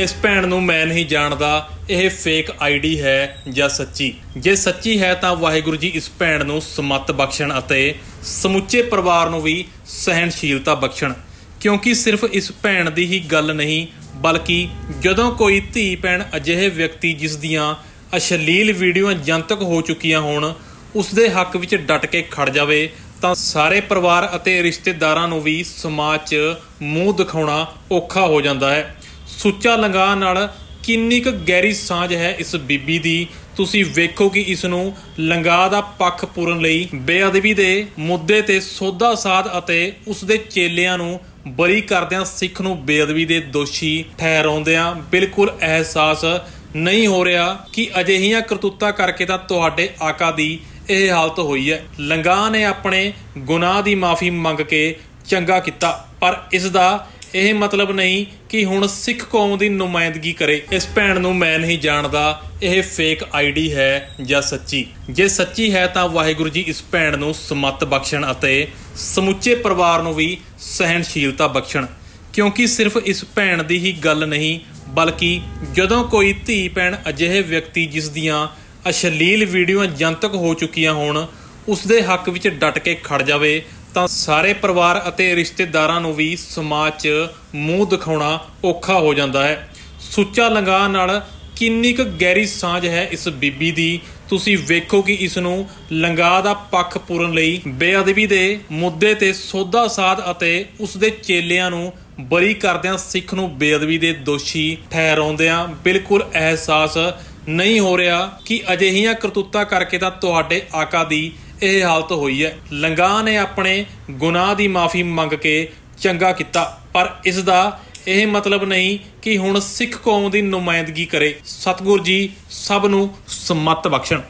ਇਸ ਭੈਣ ਨੂੰ ਮੈਂ ਨਹੀਂ ਜਾਣਦਾ, ਇਹ ਫੇਕ ਆਈਡੀ ਹੈ ਜਾਂ ਸੱਚੀ। ਜੇ ਸੱਚੀ ਹੈ ਤਾਂ ਵਾਹਿਗੁਰੂ ਜੀ ਇਸ ਭੈਣ ਨੂੰ ਸਮਤ ਬਖਸ਼ਣ ਅਤੇ ਸਮੁੱਚੇ ਪਰਿਵਾਰ ਨੂੰ ਵੀ ਸਹਿਣਸ਼ੀਲਤਾ ਬਖਸ਼ਣ। ਕਿਉਂਕਿ ਸਿਰਫ ਇਸ ਭੈਣ ਦੀ ਹੀ ਗੱਲ ਨਹੀਂ, ਬਲਕਿ ਜਦੋਂ ਕੋਈ ਧੀ ਭੈਣ ਅਜਿਹੇ ਵਿਅਕਤੀ ਜਿਸ ਦੀਆਂ ਅਸ਼ਲੀਲ ਵੀਡੀਓਆਂ ਜਨਤਕ ਹੋ ਚੁੱਕੀਆਂ ਹੋਣ, ਉਸ ਦੇ ਹੱਕ ਵਿੱਚ ਡਟ ਕੇ ਖੜ ਜਾਵੇ, ਤਾਂ ਸਾਰੇ ਪਰਿਵਾਰ ਅਤੇ ਰਿਸ਼ਤੇਦਾਰਾਂ ਨੂੰ ਵੀ ਸਮਾਜ 'ਚ ਮੂੰਹ ਦਿਖਾਉਣਾ ਔਖਾ ਹੋ ਜਾਂਦਾ ਹੈ। ਸੁੱਚਾ ਲੰਗਾ ਨਾਲ ਕਿੰਨੀ ਕੁ ਗਹਿਰੀ ਸਾਂਝ ਹੈ ਇਸ ਬੀਬੀ ਦੀ? ਤੁਸੀਂ ਵੇਖੋ ਕਿ ਇਸ ਨੂੰ ਲੰਗਾ ਦਾ ਪੱਖ ਪੂਰਨ ਲਈ ਬੇਅਦਬੀ ਦੇ ਮੁੱਦੇ ਤੇ ਸੋਧਾ ਸਾਧ ਅਤੇ ਉਸ ਦੇ ਚੇਲਿਆਂ ਨੂੰ ਬਰੀ ਕਰਦਿਆਂ ਸਿੱਖ ਨੂੰ ਬੇਅਦਬੀ ਦੇ ਦੋਸ਼ੀ ਠਹਿਰਾਉਂਦਿਆਂ ਬਿਲਕੁਲ ਅਹਿਸਾਸ ਨਹੀਂ ਹੋ ਰਿਹਾ ਕਿ ਅਜਿਹੀਆਂ ਕਰਤੂਤਾਂ ਕਰਕੇ ਤਾਂ ਤੁਹਾਡੇ ਆਕਾ ਦੀ ਇਹ ਹਾਲਤ ਹੋਈ ਹੈ। ਲੰਗਾ ਨੇ ਆਪਣੇ ਗੁਨਾਹ ਦੀ ਮਾਫੀ ਮੰਗ ਕੇ ਚੰਗਾ ਕੀਤਾ, ਪਰ ਇਸ ਦਾ ਇਹ ਮਤਲਬ ਨਹੀਂ ਕਿ ਹੁਣ ਸਿੱਖ ਕੌਮ ਦੀ ਨੁਮਾਇੰਦਗੀ ਕਰੇ। ਇਸ ਭੈਣ ਨੂੰ ਮੈਂ ਨਹੀਂ ਜਾਣਦਾ। ਇਹ ਫੇਕ ਆਈਡੀ ਹੈ ਜਾਂ ਸੱਚੀ? ਜੇ ਸੱਚੀ ਹੈ ਤਾਂ ਵਾਹਿਗੁਰੂ ਜੀ ਇਸ ਭੈਣ ਨੂੰ ਸਮਤ ਬਖਸ਼ਣ ਅਤੇ ਸਮੁੱਚੇ ਪਰਿਵਾਰ ਨੂੰ ਵੀ ਸਹਿਣਸ਼ੀਲਤਾ ਬਖਸ਼ਣ। ਕਿਉਂਕਿ ਸਿਰਫ ਇਸ ਭੈਣ ਦੀ ਹੀ ਗੱਲ ਨਹੀਂ, ਬਲਕਿ ਜਦੋਂ ਕੋਈ ਧੀ ਭੈਣ ਅਜਿਹੇ ਵਿਅਕਤੀ ਜਿਸ ਦੀਆਂ ਅਸ਼ਲੀਲ ਵੀਡੀਓਆਂ ਜਨਤਕ ਹੋ ਚੁੱਕੀਆਂ ਹੋਣ ਉਸ ਦੇ ਹੱਕ ਵਿੱਚ ਡਟ ਕੇ ਖੜ ਜਾਵੇ ਤਾਂ ਸਾਰੇ ਪਰਿਵਾਰ ਅਤੇ ਰਿਸ਼ਤੇਦਾਰਾਂ ਨੂੰ ਵੀ ਸਮਾਜ 'ਚ ਮੂੰਹ ਦਿਖਾਉਣਾ ਔਖਾ ਹੋ ਜਾਂਦਾ ਹੈ। ਸੁੱਚਾ ਲੰਗਾ ਨਾਲ ਕਿੰਨੀ ਕੁ ਗਹਿਰੀ ਸਾਂਝ ਹੈ ਇਸ ਬੀਬੀ ਦੀ? ਤੁਸੀਂ ਵੇਖੋ ਕਿ ਇਸ ਨੂੰ ਲੰਗਾ ਦਾ ਪੱਖ ਪੂਰਨ ਲਈ ਬੇਅਦਬੀ ਦੇ ਮੁੱਦੇ ਤੇ ਸੋਧਾ ਸਾਧ ਅਤੇ ਉਸ ਦੇ ਚੇਲਿਆਂ ਨੂੰ ਬਰੀ ਕਰਦਿਆਂ ਸਿੱਖ ਨੂੰ ਬੇਅਦਬੀ ਦੇ ਦੋਸ਼ੀ ਠਹਿਰਾਉਂਦਿਆਂ ਬਿਲਕੁਲ ਅਹਿਸਾਸ ਨਹੀਂ ਹੋ ਰਿਹਾ ਕਿ ਅਜਿਹੀਆਂ ਕਰਤੂਤਾਂ ਕਰਕੇ ਤਾਂ ਤੁਹਾਡੇ ਆਕਾ ਦੀ ਇਹ ਹਾਲਤ ਹੋਈ ਹੈ। ਲੰਗਾ ਨੇ ਆਪਣੇ ਗੁਨਾਹ ਦੀ ਮਾਫੀ ਮੰਗ ਕੇ ਚੰਗਾ ਕੀਤਾ, ਪਰ ਇਸ ਦਾ ਇਹ ਮਤਲਬ ਨਹੀਂ ਕਿ ਹੁਣ ਸਿੱਖ ਕੌਮ ਦੀ ਨੁਮਾਇੰਦਗੀ ਕਰੇ। ਸਤਿਗੁਰ ਜੀ ਸਭ ਨੂੰ ਸਮਤ ਬਖਸ਼ਣ।